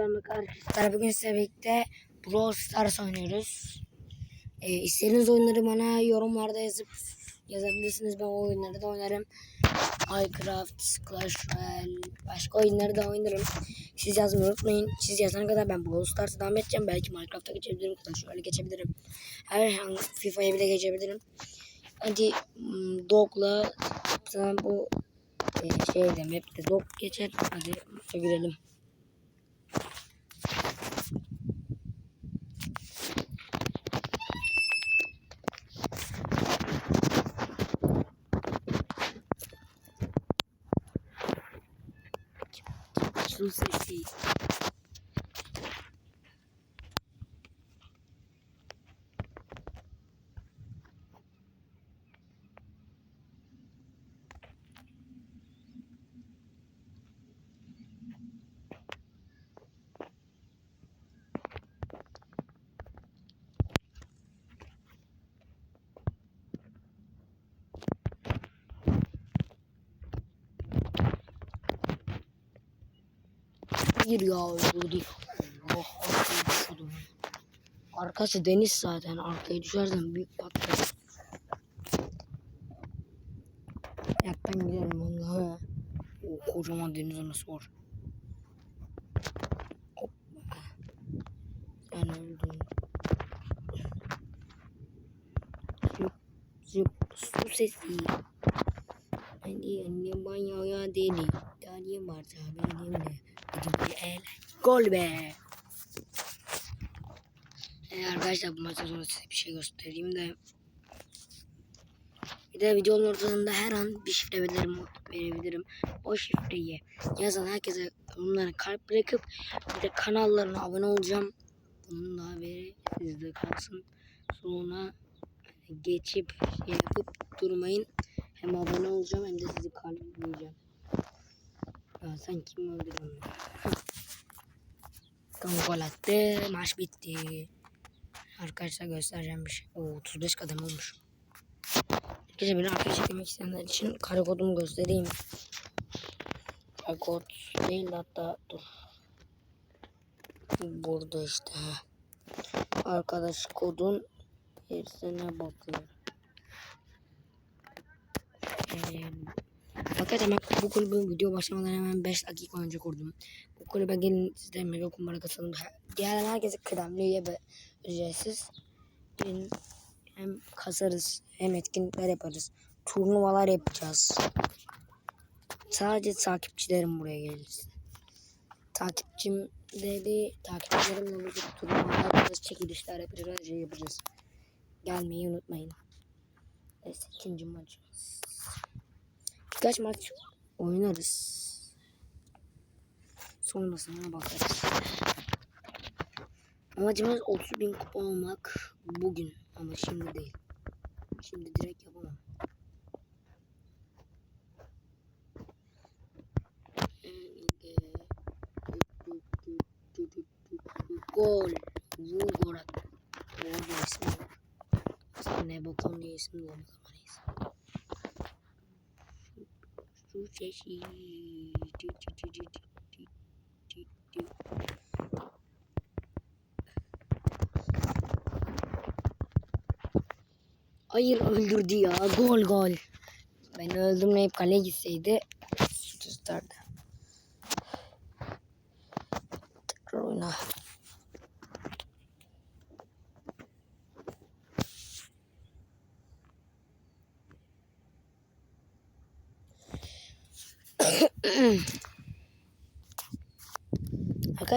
Merhaba arkadaşlar bugün sizlerle birlikte Brawl Stars oynuyoruz. Ee, istediğiniz oyunları bana yorumlarda yazıp yazabilirsiniz. Ben o oyunları da oynarım. Minecraft, Clash Royale, başka oyunları da oynarım. Siz yazmayı unutmayın. Siz yazana kadar ben Brawl Stars'a devam edeceğim. Belki Minecraft'a geçebilirim, Clash Royale'e geçebilirim. Her FIFA'ya bile geçebilirim. Hadi hmm, Dog'la sana bu e, şeyde map'te Dog geçer. Hadi girelim. Su ya öldürdü. Allah arkaya düşürdüm. Arkası deniz zaten. Arkaya düşersen büyük patlar. Yaktan gidelim vallahi. O kocaman deniz anası var. Hop. Sen öldün. Zıp zıp su sesi. Hadi annem banyoya deli. Daliye varsa benimle. Hadi. Gol be. Ee, arkadaşlar bu maçtan sonra size bir şey göstereyim de. Bir de videonun ortasında her an bir şifre veririm, verebilirim. O şifreyi yazan herkese onlara kalp bırakıp bir de kanallarına abone olacağım. Bunun da haberi sizde kalsın. Sonra geçip şey yapıp durmayın. Hem abone olacağım hem de sizi kalpleyeceğim. Ya sen kim öldürdün? Tam attı. Maç bitti. Arkadaşlar göstereceğim bir şey. Oo, 35 kadem olmuş. Gece beni arkaya çekmek isteyenler için kare kodumu göstereyim. Kare kod değil de hatta dur. Burada işte. Arkadaş kodun gerisine bakıyor. Ee, Arkadaşlar ben bu kulübü video başlamadan hemen 5 dakika önce kurdum. Bu kulübe gelin siz de mega kumbara katılın. Diğer herkese kıdemli ve ücretsiz. Gelin hem kasarız hem etkinlikler yaparız. Turnuvalar yapacağız. Sadece takipçilerim buraya gelirsin. Takipçim dedi, takipçilerimle birlikte turnuvalar yapacağız, çekilişler yapacağız, her şeyi yapacağız. Gelmeyi unutmayın. Neyse ikinci maçımız. Birkaç maç oynarız. Sonrasına bakarız. Amacımız 30 bin kupa olmak bugün ama şimdi değil. Şimdi direkt yapamam. Gol. Gol diye ismi ne bokon diye ismi var. Su. Hayır öldürdü ya. Gol gol. Ben öldürmeyip kaleye gitseydi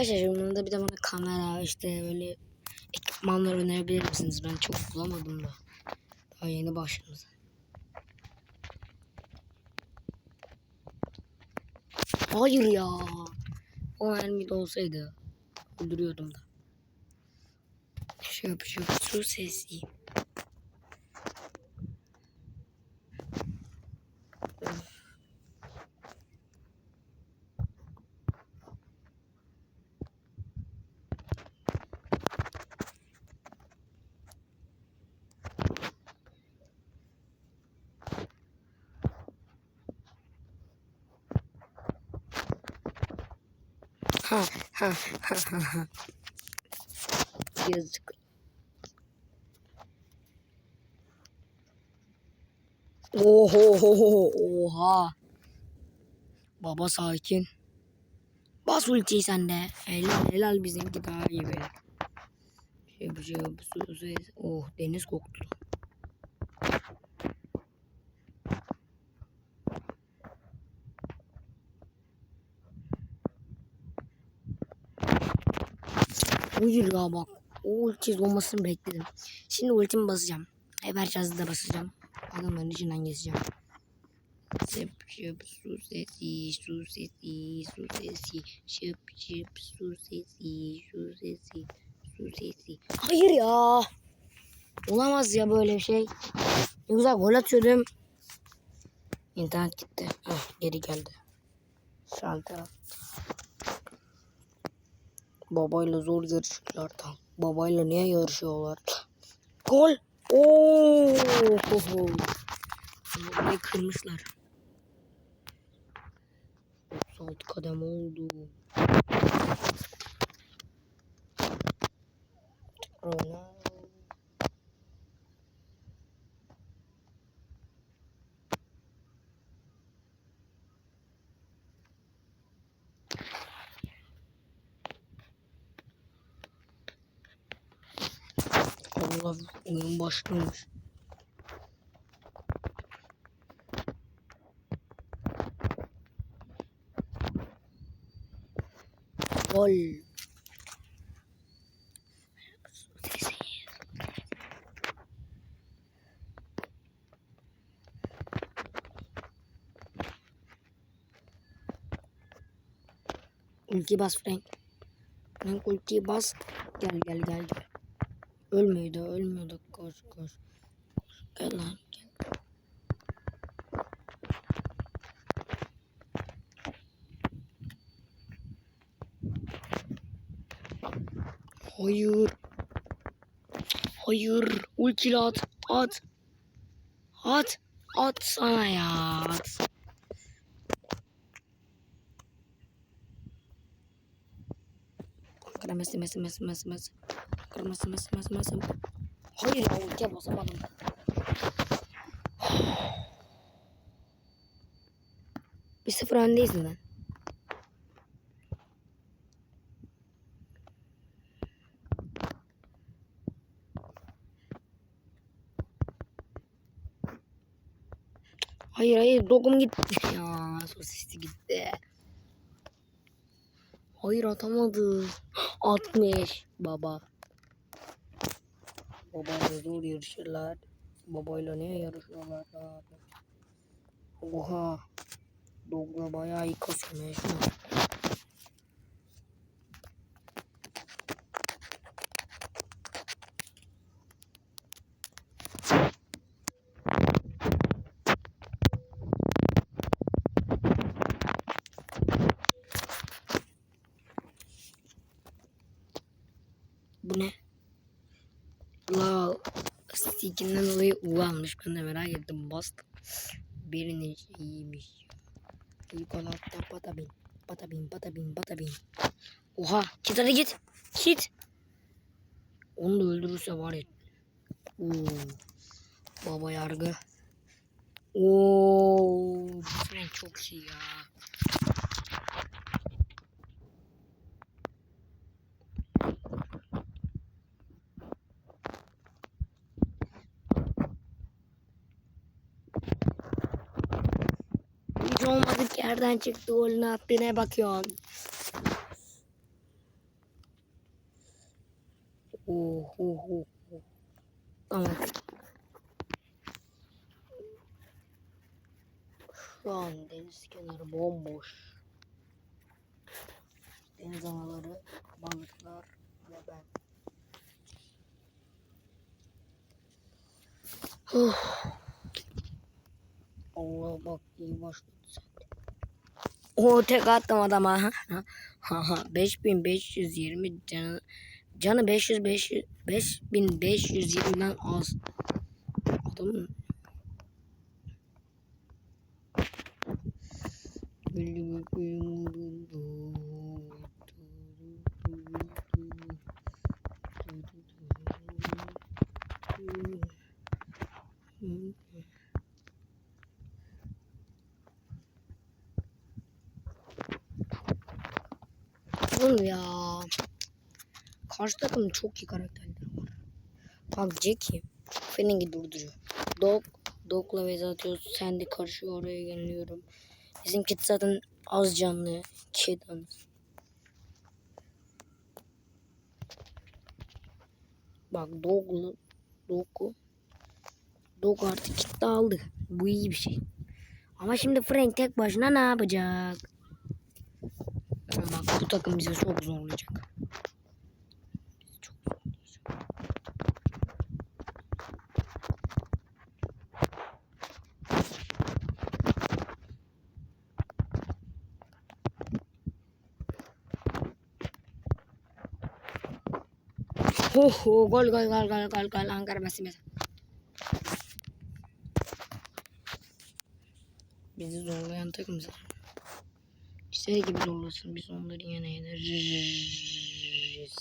Arkadaşlar şimdi da bir de bana kamera işte böyle ekipmanlar önerebilir misiniz? Ben çok bulamadım da. Daha yeni başladım. Hayır ya. O mermi olsaydı öldürüyordum da. Şey yapacağım. Su sesi. Ha ha ha ha. Yazık. Oho oha. Baba sakin. Bas ultiyi sen de. Helal helal bizimki daha iyi böyle. Şey bu şey su su Oh deniz koktu. Hayır ya bak. O ulti olmasını bekledim. Şimdi ultimi basacağım. Evercaz'ı da basacağım. Adamların içinden geçeceğim. Şıp şıp su sesi, su sesi, su sesi, şıp şıp su sesi, su sesi, su sesi. Hayır ya. Olamaz ya böyle bir şey. Ne güzel gol atıyordum. İnternet gitti. Heh, geri geldi. Şalter. Babayla zor yarışıyorlar da. Babayla niye yarışıyorlar? Gol. Oo. Babayı kırmışlar. 36 kadem oldu. Ronaldo. Allah oyun başlamış. Gol. Ulti bas Frank. Frank ultiyi bas. Gel gel gel gel. Ölmüyordu ölmüyordu. Koş koş. Gel lan gel. Hayır. Hayır. Ultili at. At. At. At sana ya. At. Ankara Messi Messi Messi Messi Messi. Messi Messi Messi Messi. Hayır ya ultiye basamadım. Bir sıfır öndeyiz mi? Hayır hayır dogum gitti ya sosisli gitti. Hayır atamadı. 60 baba. Babayla zor yarışırlar. Babayla niye yarışıyorlar abi? Oha. Dogla bayağı iyi kasıyor Mecnun. Bu ne? La stikinden dolayı U almış. Ben de merak ettim. Bastım. Birinin iyiymiş. Çikolata patabin. Patabin patabin patabin. Oha. Git hadi git. Git. Onu da öldürürse var ya. Oo. Baba yargı. Oo. Bu çok iyi ya. Hiç olmadık yerden çıktı golünü attı ne bakıyorsun? Oh, oh, oh, oh. Tamam. Şu an deniz kenarı bomboş. Deniz anaları, balıklar ve ben. Oh. Allah bak iyi başladı sen. O tek attım adama. Ha ha ha 5520 canı canı 500 500 5520'den az. Adamın Oğlum ya. Karşı takımda çok iyi karakterler var. Bak Jackie. Fenning'i durduruyor. Dog. Dog'la vez atıyoruz. Sen de oraya geliyorum. Bizim kit zaten az canlı. Kid Bak Dog'lu. Dog'u. Dog artık kitle aldı. Bu iyi bir şey. Ama şimdi Frank tek başına ne yapacak? Bak bu takım bize çok zorlayacak. Bizi çok. Ho ho gol gol gol gol gol gol Ankara Messi Messi. Bizi zorlayan takım zaten. İstediği gibi zorlasın. Biz onları yine yeneriz.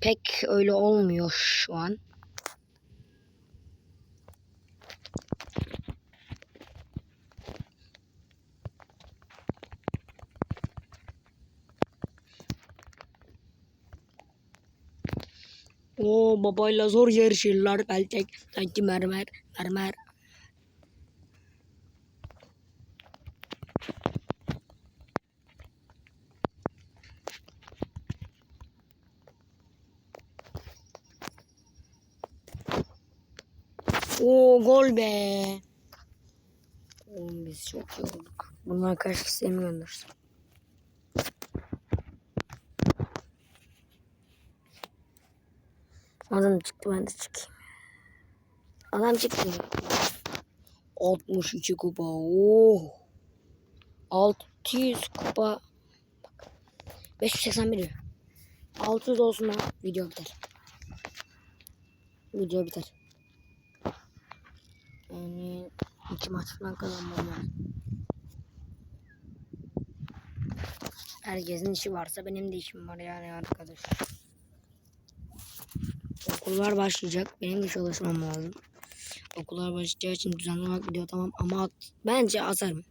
Pek öyle olmuyor şu an. Oo babayla zor yarışırlar belki sanki mermer mermer Oo gol be. Oğlum biz çok iyi olduk. Bunlar kaç kişi mi göndersin? Adam çıktı ben de çıkayım. Adam çıktı. 62 kupa. Oo. 600 kupa. Bak. 581 diyor. 600 olsun ha. Video biter. Video biter. Yani iki maç falan kazanmam lazım. Herkesin işi varsa benim de işim var yani arkadaş. Okullar başlayacak. Benim de çalışmam lazım. Okullar başlayacağı için düzenli olarak video tamam ama at, bence atarım.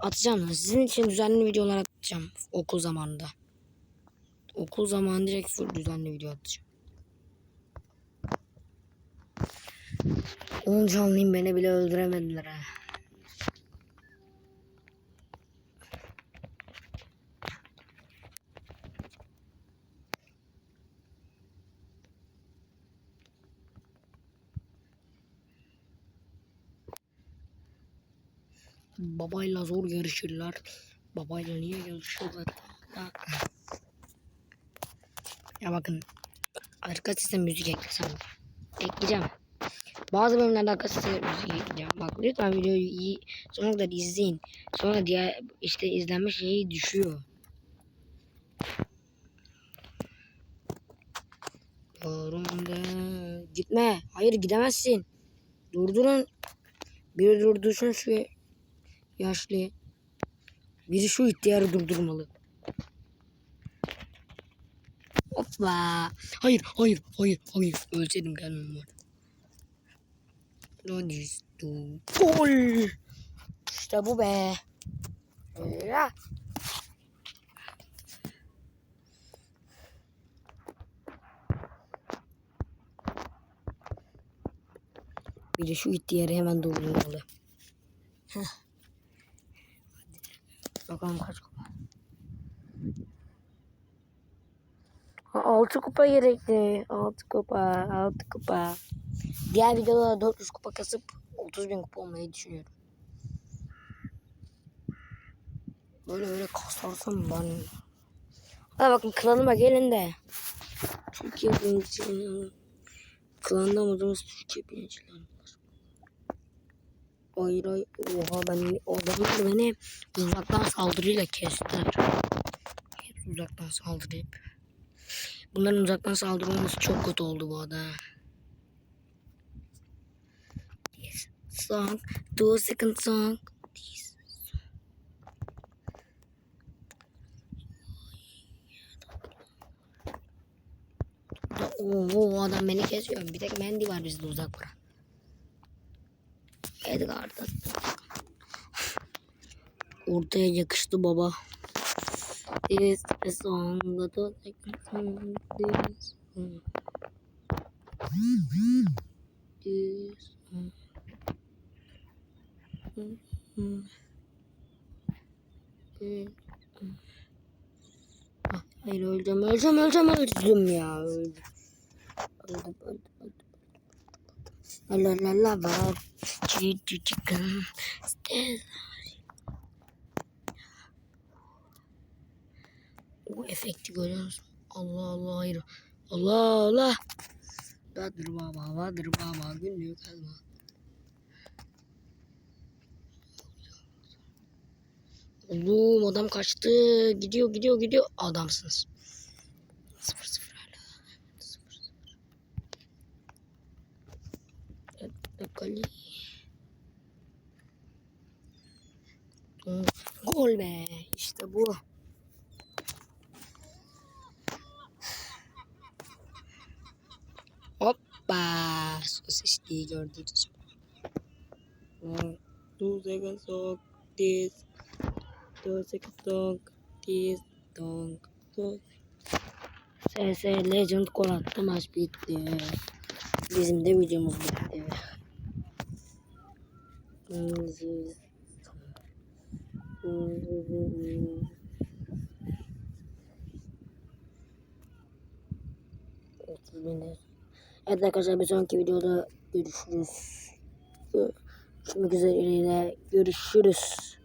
Atacağım sizin için düzenli videolar atacağım okul zamanında. Okul zamanı direkt full düzenli video atacağım. 10 canlıyım beni bile öldüremediler ha. Babayla zor yarışırlar. Babayla niye yarışıyorlar? Ya, bakın. Arka sesle müzik eklesem. Ekleyeceğim. Bazı bölümlerde arka sesle müzik. Bak lütfen videoyu iyi sonuna kadar izleyin. Sonra diğer işte izlenme şeyi düşüyor. Yorumda gitme. Hayır gidemezsin. Durdurun. Biri durdursun şu yaşlı. Biri şu ihtiyarı durdurmalı. Hoppa. Hayır, hayır, hayır, hayır. Ölseydim gelmem var. Lodis tu. Gol. İşte bu be. Ya. Bir de şu ihtiyarı hemen durdurmalı. Heh. Bakalım kaç kupa. Ha, 6 kupa gerekli. 6 kupa, 6 kupa. Diğer videoda 400 kupa kasıp 30 bin kupa olmayı düşünüyorum. Böyle böyle kasarsam ben. Hadi bakın klanıma gelin de. Türkiye birinciliği. Klanda amadığımız Türkiye birinciliği. Hayır hayır. Oha ben adamlar beni uzaktan saldırıyla kestiler. Hep uzaktan saldırıp. Bunların uzaktan saldırı çok kötü oldu bu arada. Song, two second song. This song. Oo, adam beni kesiyor. Bir tek Mandy var bizde uzak bırak. Edgar'da. Ortaya yakıştı baba. This is on the dot. This song. This song. Hmm. Ah, Hayır öleceğim öleceğim öleceğim öldüm ya öldüm. Öldüm öldüm. La la la la chicken. O efekti görüyor musun? Allah Allah hayır. Allah Allah. Badır baba badır baba günlük elma. Oğlum adam kaçtı. Gidiyor gidiyor gidiyor. Adamsınız. Sıfır sıfır hala. Sıfır sıfır. Bakalım. Gol be. İşte bu. Hoppa. Sosisliği gördünüz mü? Two seconds of this. Two seconds of this. Donk. Two. SS Legend gol attı maç bitti. Bizim de videomuz bitti. Evet arkadaşlar bir sonraki videoda görüşürüz. Görüşmek üzere. Görüşürüz.